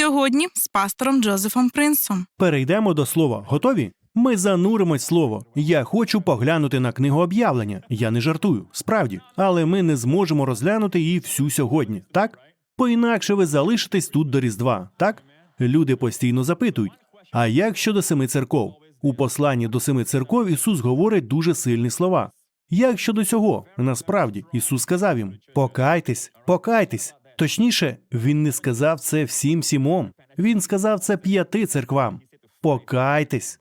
Сьогодні з пастором Джозефом Принсом. Перейдемо до слова. Готові? Ми зануримось слово. Я хочу поглянути на книгу об'явлення. Я не жартую, справді, але ми не зможемо розглянути її всю сьогодні, так? Поінакше ви залишитесь тут до Різдва, так? Люди постійно запитують: а як щодо семи церков? У посланні до семи церков Ісус говорить дуже сильні слова. Як щодо цього? Насправді Ісус сказав їм: покайтесь, покайтесь. Точніше, він не сказав це всім сімом. Він сказав це п'яти церквам. Покайтесь.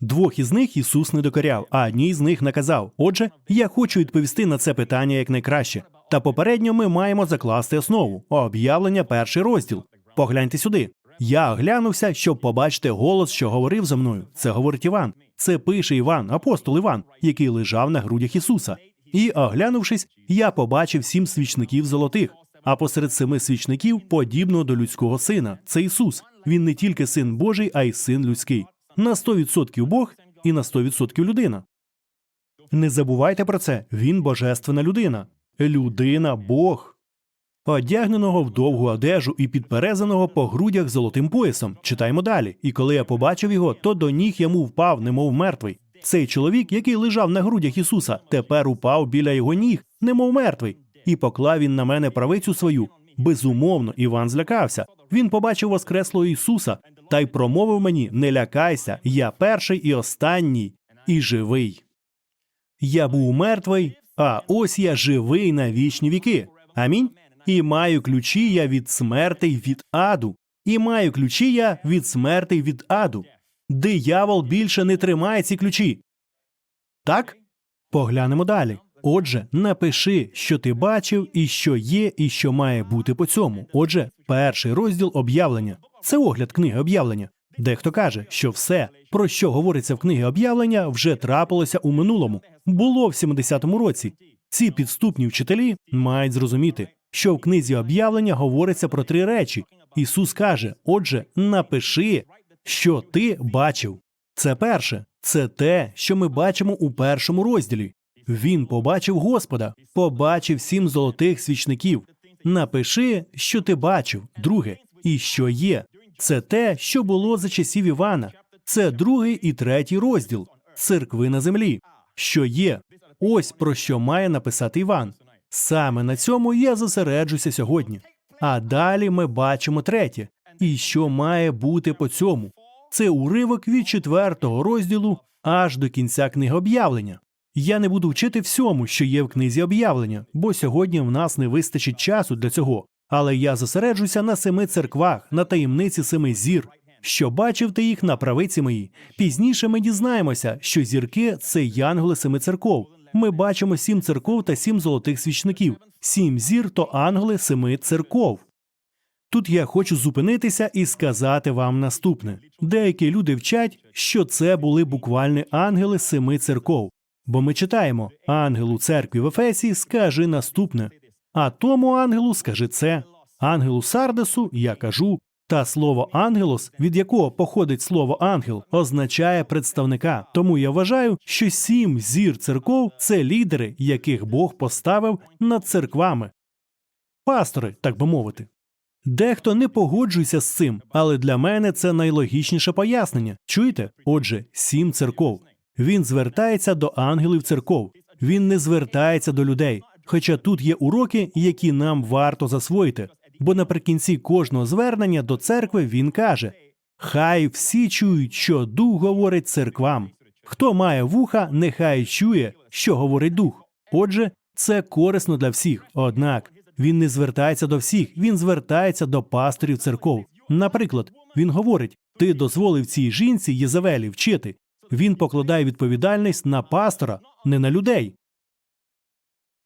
Двох із них Ісус не докоряв, а одній з них наказав. Отже, я хочу відповісти на це питання якнайкраще. Та попередньо ми маємо закласти основу об'явлення перший розділ. Погляньте сюди. Я оглянувся, щоб побачити голос, що говорив за мною. Це говорить Іван. Це пише Іван, апостол Іван, який лежав на грудях Ісуса. І, оглянувшись, я побачив сім свічників золотих. А посеред семи свічників подібного до людського сина. Це Ісус. Він не тільки син Божий, а й син людський. На 100% Бог і на 100% людина. Не забувайте про це. Він божественна людина. Людина Бог. Одягненого в довгу одежу і підперезаного по грудях золотим поясом. Читаємо далі. І коли я побачив його, то до ніг йому впав, немов мертвий. Цей чоловік, який лежав на грудях Ісуса, тепер упав біля його ніг, немов мертвий, і поклав він на мене правицю свою. Безумовно, Іван злякався. Він побачив воскреслого Ісуса та й промовив мені: Не лякайся, я перший і останній, і живий. Я був мертвий, а ось я живий на вічні віки. Амінь. І маю ключі я від смерти від аду, і маю ключі я від смерти від аду. Диявол більше не тримає ці ключі. Так? Поглянемо далі. Отже, напиши, що ти бачив, і що є, і що має бути по цьому. Отже, перший розділ об'явлення це огляд книги об'явлення. Дехто каже, що все, про що говориться в книгі об'явлення, вже трапилося у минулому, було в 70-му році. Ці підступні вчителі мають зрозуміти, що в книзі об'явлення говориться про три речі. Ісус каже: Отже, напиши, що ти бачив. Це перше, це те, що ми бачимо у першому розділі. Він побачив Господа, побачив сім золотих свічників. Напиши, що ти бачив. Друге, і що є. Це те, що було за часів Івана. Це другий і третій розділ церкви на землі. Що є? Ось про що має написати Іван. Саме на цьому я зосереджуся сьогодні. А далі ми бачимо третє. І що має бути по цьому? Це уривок від четвертого розділу аж до кінця книги об'явлення. Я не буду вчити всьому, що є в книзі об'явлення, бо сьогодні в нас не вистачить часу для цього. Але я зосереджуся на семи церквах, на таємниці семи зір. Що бачив ти їх на правиці моїй. Пізніше ми дізнаємося, що зірки це янголи семи церков. Ми бачимо сім церков та сім золотих свічників. Сім зір то ангели семи церков. Тут я хочу зупинитися і сказати вам наступне: деякі люди вчать, що це були буквальні ангели семи церков. Бо ми читаємо: ангелу церкві в Ефесі скажи наступне, а тому ангелу скажи це. Ангелу Сардесу я кажу. Та слово ангелос, від якого походить слово ангел, означає представника. Тому я вважаю, що сім зір церков це лідери, яких Бог поставив над церквами. Пастори, так би мовити. Дехто не погоджується з цим, але для мене це найлогічніше пояснення. Чуєте? Отже, сім церков. Він звертається до ангелів церков. Він не звертається до людей. Хоча тут є уроки, які нам варто засвоїти. Бо наприкінці кожного звернення до церкви він каже: Хай всі чують, що дух говорить церквам. Хто має вуха, нехай чує, що говорить дух. Отже, це корисно для всіх. Однак він не звертається до всіх, він звертається до пасторів церков. Наприклад, він говорить: Ти дозволив цій жінці Єзавелі вчити. Він покладає відповідальність на пастора, не на людей.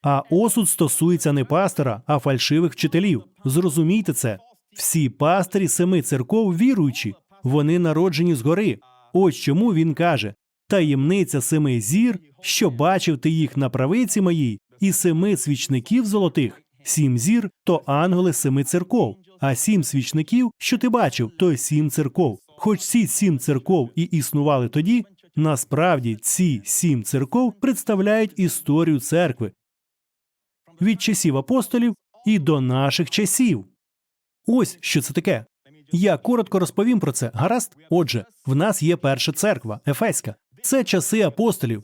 А осуд стосується не пастора, а фальшивих вчителів. Зрозумійте це. Всі пастирі семи церков віруючі, вони народжені згори. Ось чому він каже: таємниця семи зір, що бачив ти їх на правиці моїй, і семи свічників золотих. Сім зір то ангели семи церков, а сім свічників, що ти бачив, то сім церков. Хоч ці сім церков і існували тоді, насправді ці сім церков представляють історію церкви від часів апостолів і до наших часів. Ось що це таке. Я коротко розповім про це. Гаразд? Отже, в нас є перша церква, Ефеська. Це часи апостолів.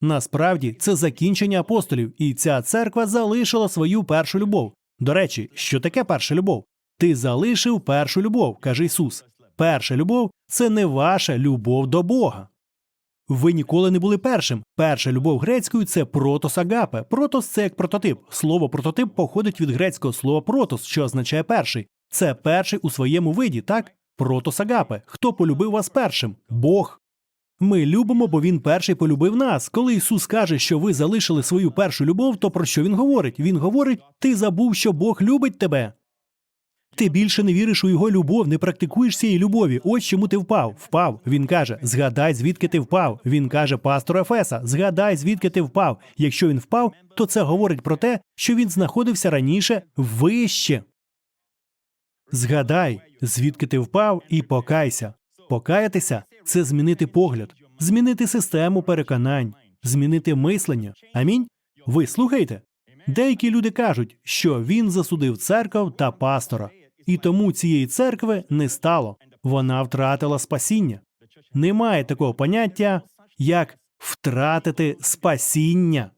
Насправді, це закінчення апостолів, і ця церква залишила свою першу любов. До речі, що таке перша любов? Ти залишив першу любов, каже Ісус. Перша любов це не ваша любов до Бога. Ви ніколи не були першим. Перша любов грецькою це протос агапе. Протос це як прототип. Слово прототип походить від грецького слова протос, що означає перший. Це перший у своєму виді, так? Протос агапе. Хто полюбив вас першим? Бог. Ми любимо, бо він перший полюбив нас. Коли Ісус каже, що ви залишили свою першу любов, то про що він говорить? Він говорить: ти забув, що Бог любить тебе. Ти більше не віриш у його любов, не практикуєш цієї любові. Ось чому ти впав. Впав. Він каже: Згадай, звідки ти впав. Він каже пастору Ефеса: Згадай, звідки ти впав. Якщо він впав, то це говорить про те, що він знаходився раніше вище. Згадай, звідки ти впав, і покайся. Покаятися це змінити погляд, змінити систему переконань, змінити мислення. Амінь. Ви слухаєте? Деякі люди кажуть, що він засудив церков та пастора, і тому цієї церкви не стало. Вона втратила спасіння. Немає такого поняття, як втратити спасіння.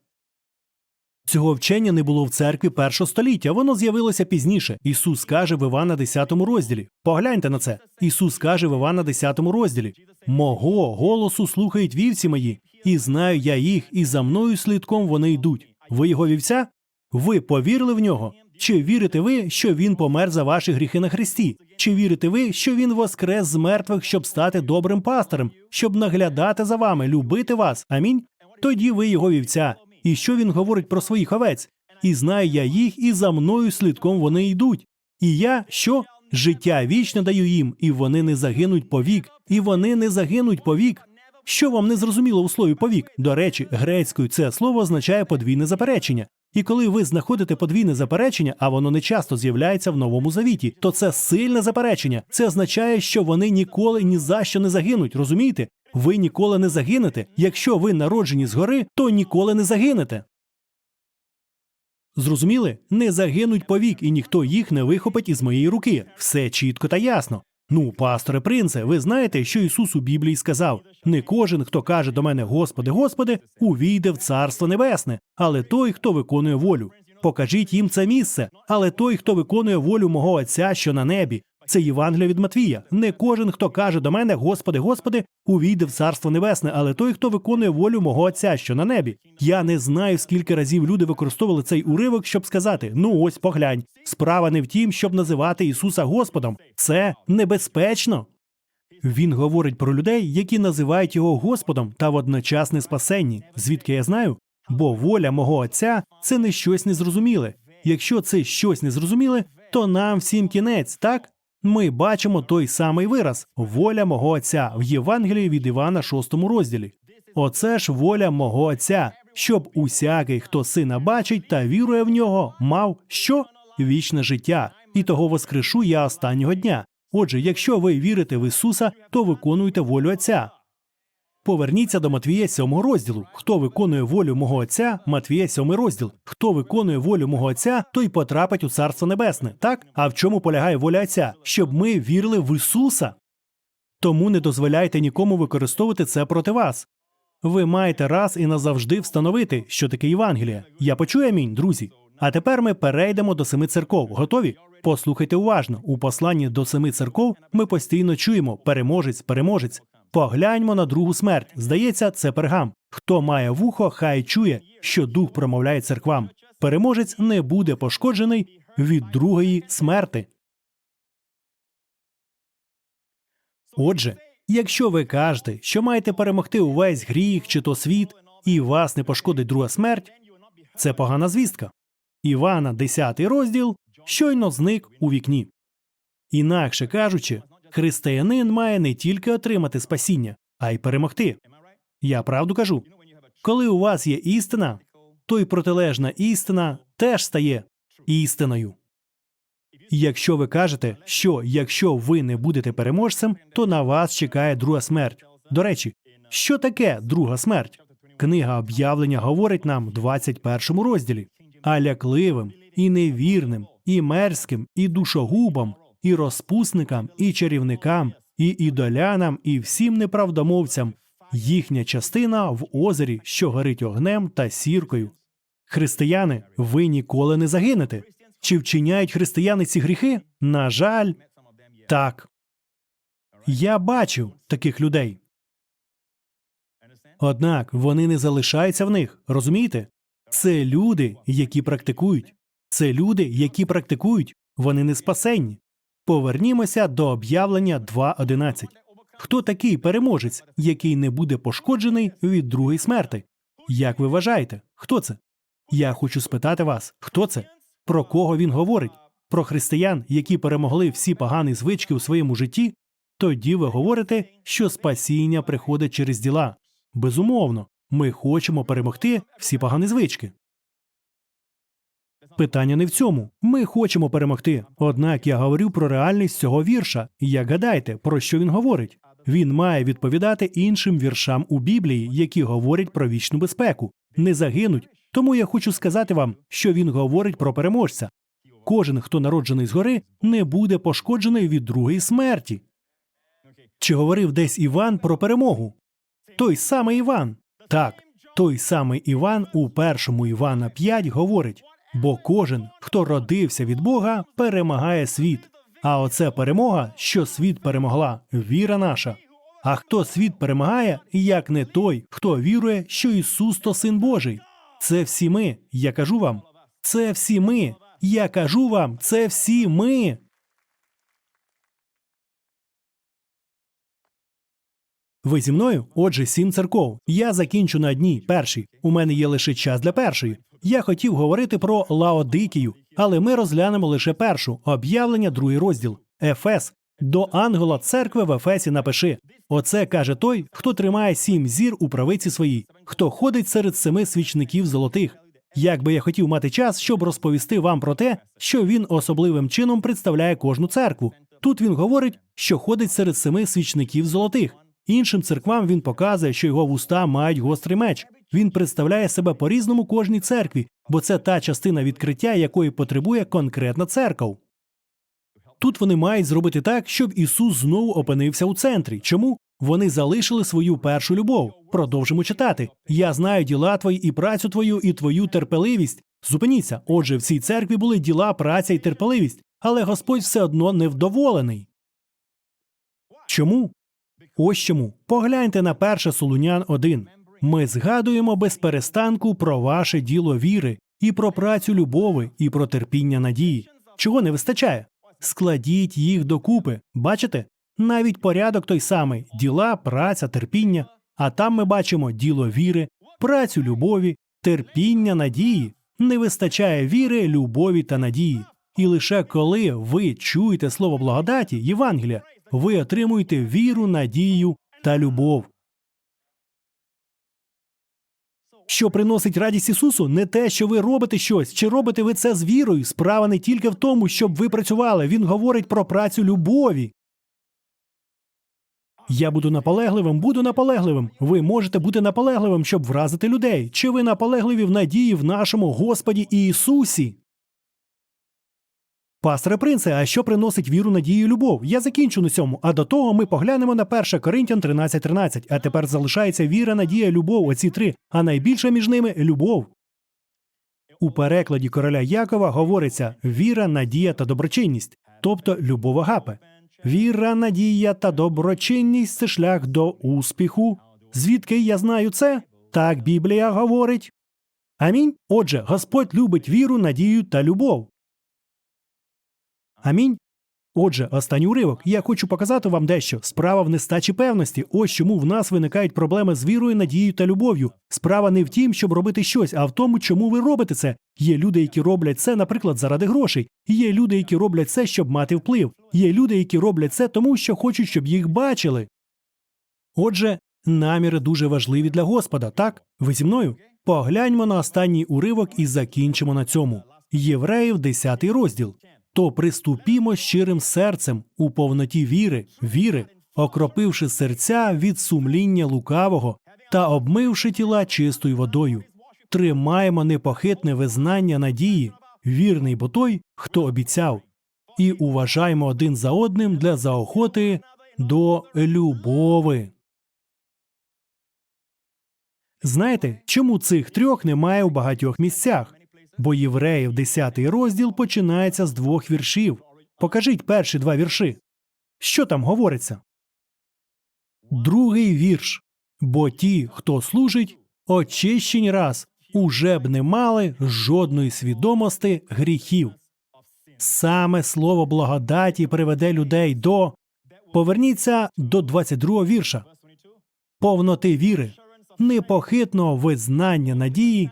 Цього вчення не було в церкві першого століття, воно з'явилося пізніше. Ісус каже в Івана 10 розділі. Погляньте на це. Ісус каже в Івана 10 розділі: Мого голосу слухають вівці мої, і знаю я їх, і за мною слідком вони йдуть. Ви його вівця? Ви повірили в нього? Чи вірите ви, що він помер за ваші гріхи на Христі? Чи вірите ви, що він воскрес з мертвих, щоб стати добрим пастирем, щоб наглядати за вами, любити вас? Амінь. Тоді ви його вівця. І що він говорить про своїх овець? І знаю я їх, і за мною слідком вони йдуть. І я що? Життя вічне даю їм, і вони не загинуть повік, і вони не загинуть повік. Що вам не зрозуміло у слові повік? До речі, грецькою це слово означає подвійне заперечення. І коли ви знаходите подвійне заперечення, а воно не часто з'являється в новому завіті, то це сильне заперечення. Це означає, що вони ніколи ні за що не загинуть. Розумієте? Ви ніколи не загинете. Якщо ви народжені згори, то ніколи не загинете. Зрозуміли? Не загинуть повік, і ніхто їх не вихопить із моєї руки. Все чітко та ясно. Ну, пасторе принце, ви знаєте, що Ісус у Біблії сказав: не кожен, хто каже до мене Господи, Господи, увійде в Царство Небесне, але той, хто виконує волю. Покажіть їм це місце, але той, хто виконує волю мого Отця, що на небі. Це Євангелія від Матвія. Не кожен, хто каже до мене, Господи, Господи, увійде в Царство Небесне, але той, хто виконує волю мого Отця, що на небі. Я не знаю, скільки разів люди використовували цей уривок, щоб сказати: ну ось поглянь. Справа не в тім, щоб називати Ісуса Господом. Це небезпечно. Він говорить про людей, які називають його Господом та водночас не спасенні. Звідки я знаю? Бо воля мого Отця це не щось незрозуміле. Якщо це щось незрозуміле, то нам всім кінець, так? Ми бачимо той самий вираз воля мого Отця в Євангелії від Івана, 6 розділі. Оце ж воля мого Отця, щоб усякий, хто сина бачить та вірує в нього, мав що? Вічне життя, і того воскрешу я останнього дня. Отже, якщо ви вірите в Ісуса, то виконуйте волю Отця. Поверніться до Матвія 7 розділу. Хто виконує волю мого Отця, Матвія 7 розділ. Хто виконує волю мого Отця, той потрапить у Царство Небесне. Так? А в чому полягає воля Отця? Щоб ми вірили в Ісуса. Тому не дозволяйте нікому використовувати це проти вас. Ви маєте раз і назавжди встановити, що таке Євангелія. Я почую амінь, друзі. А тепер ми перейдемо до семи церков. Готові? Послухайте уважно. У посланні до семи церков ми постійно чуємо переможець, переможець. Погляньмо на другу смерть. Здається, це пергам. Хто має вухо, хай чує, що дух промовляє церквам. Переможець не буде пошкоджений від другої смерти. Отже, якщо ви кажете, що маєте перемогти увесь гріх чи то світ, і вас не пошкодить друга смерть, це погана звістка. Івана, 10 розділ, щойно зник у вікні. Інакше кажучи, християнин має не тільки отримати спасіння, а й перемогти. Я правду кажу. Коли у вас є істина, то й протилежна істина теж стає істиною. Якщо ви кажете, що якщо ви не будете переможцем, то на вас чекає друга смерть. До речі, що таке друга смерть? Книга об'явлення говорить нам в 21 розділі, а лякливим і невірним, і мерзким, і душогубам і розпусникам, і чарівникам, і ідолянам, і всім неправдомовцям. Їхня частина в озері, що горить огнем та сіркою. Християни, ви ніколи не загинете. Чи вчиняють християни ці гріхи? На жаль, так. Я бачив таких людей. Однак вони не залишаються в них, розумієте? Це люди, які практикують. Це люди, які практикують, вони не спасенні. Повернімося до об'явлення 2.11. Хто такий переможець, який не буде пошкоджений від другої смерти? Як ви вважаєте, хто це? Я хочу спитати вас, хто це? Про кого він говорить? Про християн, які перемогли всі погані звички у своєму житті? Тоді ви говорите, що спасіння приходить через діла. Безумовно, ми хочемо перемогти всі погані звички. Питання не в цьому. Ми хочемо перемогти. Однак я говорю про реальність цього вірша. Як гадаєте, про що він говорить? Він має відповідати іншим віршам у Біблії, які говорять про вічну безпеку, не загинуть. Тому я хочу сказати вам, що він говорить про переможця. Кожен, хто народжений згори, не буде пошкоджений від другої смерті. Чи говорив десь Іван про перемогу? Той самий Іван. Так, той самий Іван у першому Івана 5 говорить: бо кожен, хто родився від Бога, перемагає світ. А оце перемога, що світ перемогла, віра наша. А хто світ перемагає, як не той, хто вірує, що Ісус то син Божий. Це всі ми, я кажу вам. Це всі ми. Я кажу вам, це всі ми. Ви зі мною? Отже, сім церков. Я закінчу на одній, першій. У мене є лише час для першої. Я хотів говорити про Лаодикію, але ми розглянемо лише першу об'явлення, другий розділ. Ефес. До ангела церкви в Ефесі напиши. Оце каже той, хто тримає сім зір у правиці своїй, хто ходить серед семи свічників золотих. Як би я хотів мати час, щоб розповісти вам про те, що він особливим чином представляє кожну церкву. Тут він говорить, що ходить серед семи свічників золотих. Іншим церквам він показує, що його вуста мають гострий меч. Він представляє себе по різному кожній церкві, бо це та частина відкриття, якої потребує конкретна церква. Тут вони мають зробити так, щоб Ісус знову опинився у центрі. Чому? Вони залишили свою першу любов. Продовжимо читати. Я знаю діла твої і працю твою, і твою терпеливість. Зупиніться. Отже, в цій церкві були діла, праця і терпеливість, але Господь все одно невдоволений. Чому? Ось чому. Погляньте на перше Солунян 1. Ми згадуємо без перестанку про ваше діло віри, і про працю любови, і про терпіння надії. Чого не вистачає? Складіть їх докупи. Бачите? Навіть порядок той самий: діла, праця, терпіння. А там ми бачимо діло віри, працю любові, терпіння надії. Не вистачає віри, любові та надії. І лише коли ви чуєте слово благодаті, Євангелія, ви отримуєте віру, надію та любов. Що приносить радість Ісусу, не те, що ви робите щось, чи робите ви це з вірою. Справа не тільки в тому, щоб ви працювали. Він говорить про працю любові. Я буду наполегливим, буду наполегливим. Ви можете бути наполегливим, щоб вразити людей. Чи ви наполегливі в надії в нашому Господі Ісусі? Пасторе принце, а що приносить віру, надію любов? Я закінчу на цьому. А до того ми поглянемо на 1 Коринтян 13.13. А тепер залишається віра, надія, любов. Оці три. А найбільше між ними любов. У перекладі короля Якова говориться віра, надія та доброчинність, тобто любов агапе. Віра, надія та доброчинність це шлях до успіху. Звідки я знаю це? Так Біблія говорить. Амінь. Отже, Господь любить віру, надію та любов. Амінь. Отже, останній уривок. Я хочу показати вам дещо. Справа в нестачі певності. Ось чому в нас виникають проблеми з вірою, надією та любов'ю. Справа не в тім, щоб робити щось, а в тому, чому ви робите це. Є люди, які роблять це, наприклад, заради грошей. Є люди, які роблять це, щоб мати вплив. Є люди, які роблять це тому, що хочуть, щоб їх бачили. Отже, наміри дуже важливі для Господа, так? Ви зі мною? Погляньмо на останній уривок і закінчимо на цьому. Євреїв, 10 розділ. То приступімо щирим серцем у повноті віри, віри, окропивши серця від сумління лукавого та обмивши тіла чистою водою. Тримаємо непохитне визнання надії, вірний бо той, хто обіцяв. і уважаємо один за одним для заохоти до любови. Знаєте, чому цих трьох немає у багатьох місцях? Бо євреїв 10 розділ починається з двох віршів. Покажіть перші два вірші. Що там говориться? Другий вірш. Бо ті, хто служить, очищені раз, уже б не мали жодної свідомості гріхів. Саме слово благодаті приведе людей до. Поверніться до 22 вірша. Повноти віри, непохитного визнання надії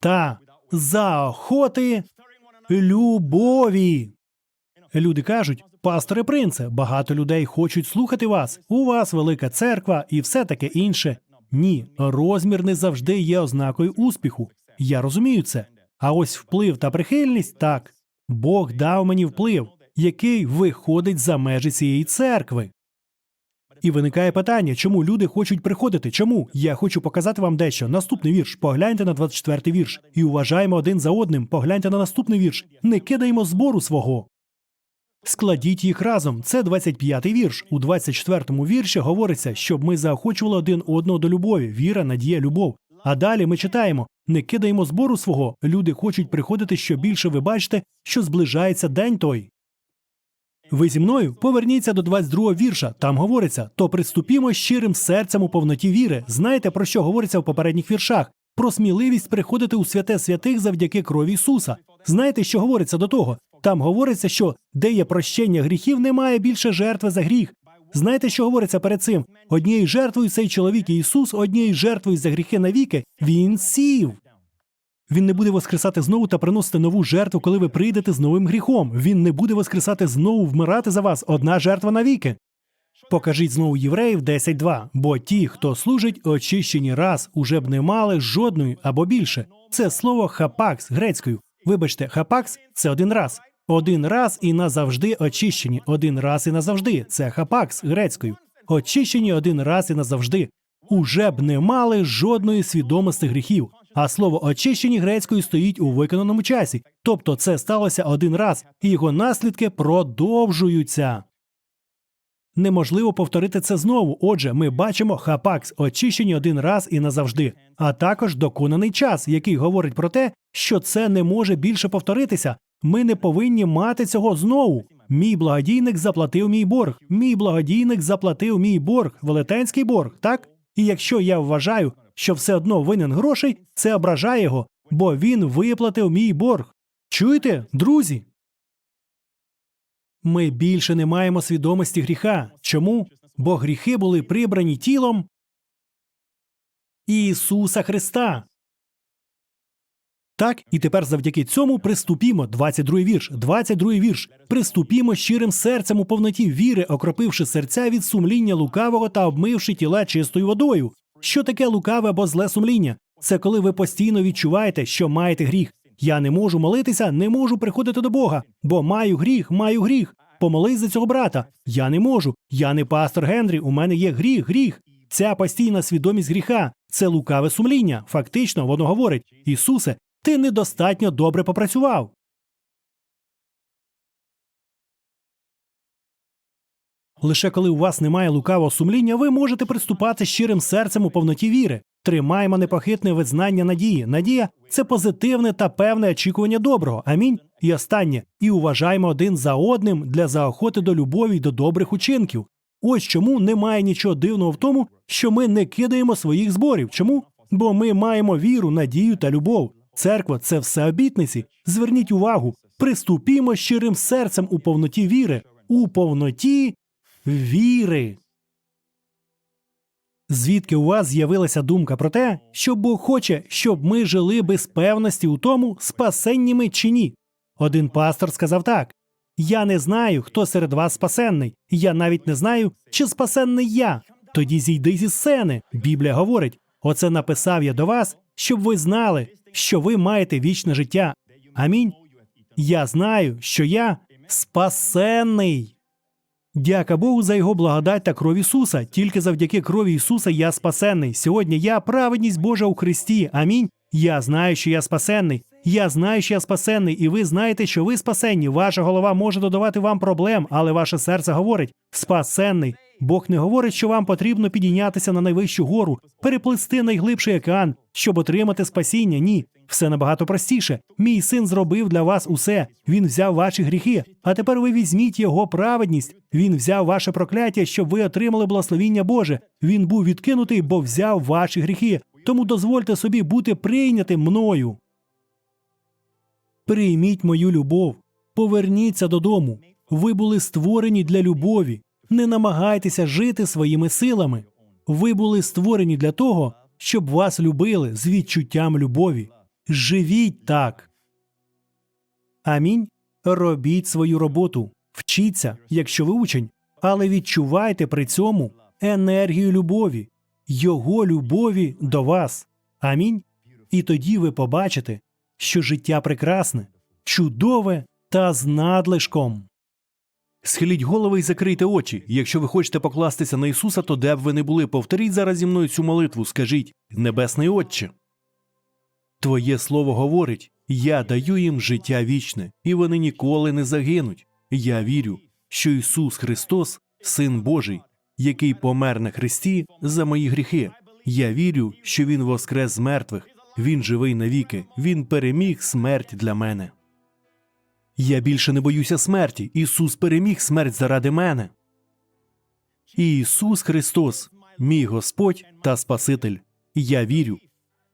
та заохоти любові. Люди кажуть, пасторе принце, багато людей хочуть слухати вас. У вас велика церква і все таке інше. Ні, розмір не завжди є ознакою успіху. Я розумію це. А ось вплив та прихильність так. Бог дав мені вплив, який виходить за межі цієї церкви. І виникає питання, чому люди хочуть приходити? Чому? Я хочу показати вам дещо. Наступний вірш. Погляньте на 24-й вірш. І уважаємо один за одним. Погляньте на наступний вірш. Не кидаємо збору свого. Складіть їх разом. Це 25-й вірш. У 24-му вірші говориться, щоб ми заохочували один одного до любові. Віра, надія, любов. А далі ми читаємо: не кидаємо збору свого. Люди хочуть приходити, що більше ви бачите, що зближається день той. Ви зі мною поверніться до 22-го вірша. Там говориться: то приступімо щирим серцем у повноті віри. Знаєте про що говориться в попередніх віршах? Про сміливість приходити у святе святих завдяки крові Ісуса. Знаєте, що говориться до того? Там говориться, що де є прощення гріхів, немає більше жертви за гріх. Знаєте, що говориться перед цим? Однією жертвою цей чоловік Ісус, однією жертвою за гріхи навіки, він сів. Він не буде воскресати знову та приносити нову жертву, коли ви прийдете з новим гріхом. Він не буде воскресати знову вмирати за вас. Одна жертва навіки. Покажіть знову євреїв 10.2. Бо ті, хто служить, очищені раз, уже б не мали жодної або більше. Це слово хапакс грецькою. Вибачте, хапакс це один раз. Один раз і назавжди очищені. Один раз і назавжди. Це хапакс грецькою. Очищені один раз і назавжди. Уже б не мали жодної свідомості гріхів. А слово очищені грецькою стоїть у виконаному часі. Тобто це сталося один раз, і його наслідки продовжуються. Неможливо повторити це знову. Отже, ми бачимо хапакс очищені один раз і назавжди, а також доконаний час, який говорить про те, що це не може більше повторитися. Ми не повинні мати цього знову. Мій благодійник заплатив мій борг. Мій благодійник заплатив мій борг, велетенський борг, так? І якщо я вважаю, що все одно винен грошей, це ображає його, бо він виплатив мій борг. Чуєте, друзі? Ми більше не маємо свідомості гріха. Чому? Бо гріхи були прибрані тілом Ісуса Христа. Так, і тепер завдяки цьому приступімо. 22 вірш. 22 вірш. Приступімо щирим серцем у повноті віри, окропивши серця від сумління лукавого та обмивши тіла чистою водою. Що таке лукаве або зле сумління? Це коли ви постійно відчуваєте, що маєте гріх. Я не можу молитися, не можу приходити до Бога, бо маю гріх, маю гріх. Помолись за цього брата. Я не можу. Я не пастор Генрі. У мене є гріх, гріх. Ця постійна свідомість гріха це лукаве сумління. Фактично, воно говорить: Ісусе, ти недостатньо добре попрацював. Лише коли у вас немає лукавого сумління, ви можете приступати щирим серцем у повноті віри. Тримаємо непохитне визнання надії. Надія це позитивне та певне очікування доброго. Амінь. І останнє. І уважаємо один за одним для заохоти до любові й до добрих учинків. Ось чому немає нічого дивного в тому, що ми не кидаємо своїх зборів. Чому? Бо ми маємо віру, надію та любов. Церква це все обітниці. Зверніть увагу, приступімо щирим серцем у повноті віри, у повноті віри. Звідки у вас з'явилася думка про те, що Бог хоче, щоб ми жили без певності у тому, спасенні ми чи ні? Один пастор сказав так: Я не знаю, хто серед вас спасенний. Я навіть не знаю, чи спасенний я. Тоді зійди зі сцени. Біблія говорить: Оце написав я до вас, щоб ви знали, що ви маєте вічне життя. Амінь. Я знаю, що я спасенний. Дяка Богу за його благодать та кров Ісуса. Тільки завдяки крові Ісуса я спасенний. Сьогодні я праведність Божа у Христі. Амінь. Я знаю, що я спасенний. Я знаю, що я спасенний, і ви знаєте, що ви спасенні. Ваша голова може додавати вам проблем, але ваше серце говорить спасенний. Бог не говорить, що вам потрібно підійнятися на найвищу гору, переплисти найглибший океан, щоб отримати спасіння. Ні, все набагато простіше. Мій син зробив для вас усе. Він взяв ваші гріхи. А тепер ви візьміть його праведність. Він взяв ваше прокляття, щоб ви отримали благословіння Боже. Він був відкинутий, бо взяв ваші гріхи. Тому дозвольте собі бути прийнятим мною. Прийміть мою любов, поверніться додому. Ви були створені для любові. Не намагайтеся жити своїми силами. Ви були створені для того, щоб вас любили з відчуттям любові. Живіть так. Амінь. Робіть свою роботу. Вчіться, якщо ви учень, але відчувайте при цьому енергію любові, його любові до вас. Амінь. І тоді ви побачите, що життя прекрасне, чудове та з надлишком. Схиліть голови і закрийте очі. Якщо ви хочете покластися на Ісуса, то де б ви не були, повторіть зараз зі мною цю молитву. Скажіть, Небесний Отче. Твоє слово говорить: я даю їм життя вічне, і вони ніколи не загинуть. Я вірю, що Ісус Христос, Син Божий, який помер на хресті за мої гріхи. Я вірю, що Він воскрес з мертвих, Він живий навіки, Він переміг смерть для мене. Я більше не боюся смерті. Ісус переміг смерть заради мене. Ісус Христос, мій Господь та Спаситель. Я вірю,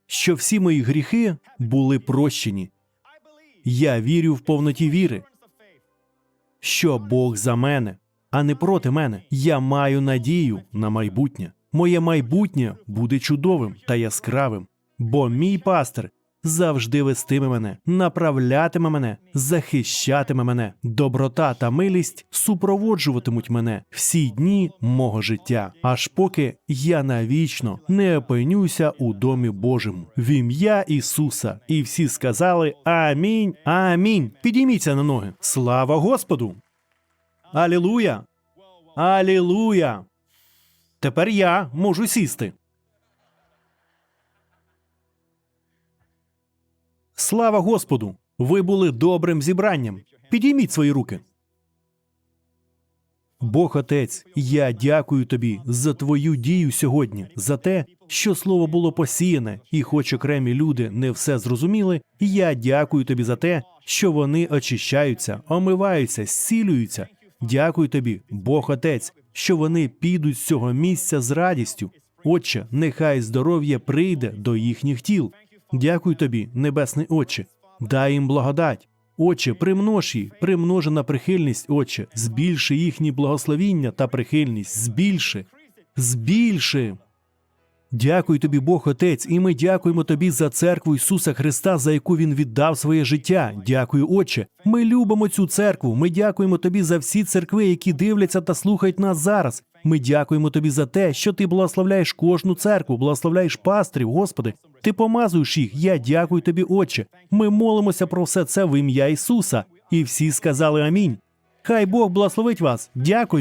що всі мої гріхи були прощені. Я вірю в повноті віри, що Бог за мене, а не проти мене. Я маю надію на майбутнє. Моє майбутнє буде чудовим та яскравим, бо мій пастир завжди вестиме мене, направлятиме мене, захищатиме мене. Доброта та милість супроводжуватимуть мене всі дні мого життя, аж поки я навічно не опинюся у домі Божому. В ім'я Ісуса. І всі сказали Амінь, Амінь. Підійміться на ноги. Слава Господу! Алілуя! Алілуя! Тепер я можу сісти. Слава Господу! Ви були добрим зібранням. Підійміть свої руки. Бог Отець, я дякую тобі за твою дію сьогодні, за те, що слово було посіяне, і хоч окремі люди не все зрозуміли, я дякую тобі за те, що вони очищаються, омиваються, зцілюються. Дякую тобі, Бог Отець, що вони підуть з цього місця з радістю. Отче, нехай здоров'я прийде до їхніх тіл. Дякую тобі, Небесний Отче, дай їм благодать. Отче, примнож їх, примножена прихильність, Отче, збільши їхні благословіння та прихильність, збільши, збільши. Дякую тобі, Бог Отець, і ми дякуємо тобі за церкву Ісуса Христа, за яку Він віддав своє життя. Дякую, Отче. Ми любимо цю церкву. Ми дякуємо тобі за всі церкви, які дивляться та слухають нас зараз. Ми дякуємо тобі за те, що ти благословляєш кожну церкву, благословляєш пастрів, Господи. Ти помазуєш їх. Я дякую тобі, Отче. Ми молимося про все це в ім'я Ісуса. І всі сказали Амінь. Хай Бог благословить вас. Дякую.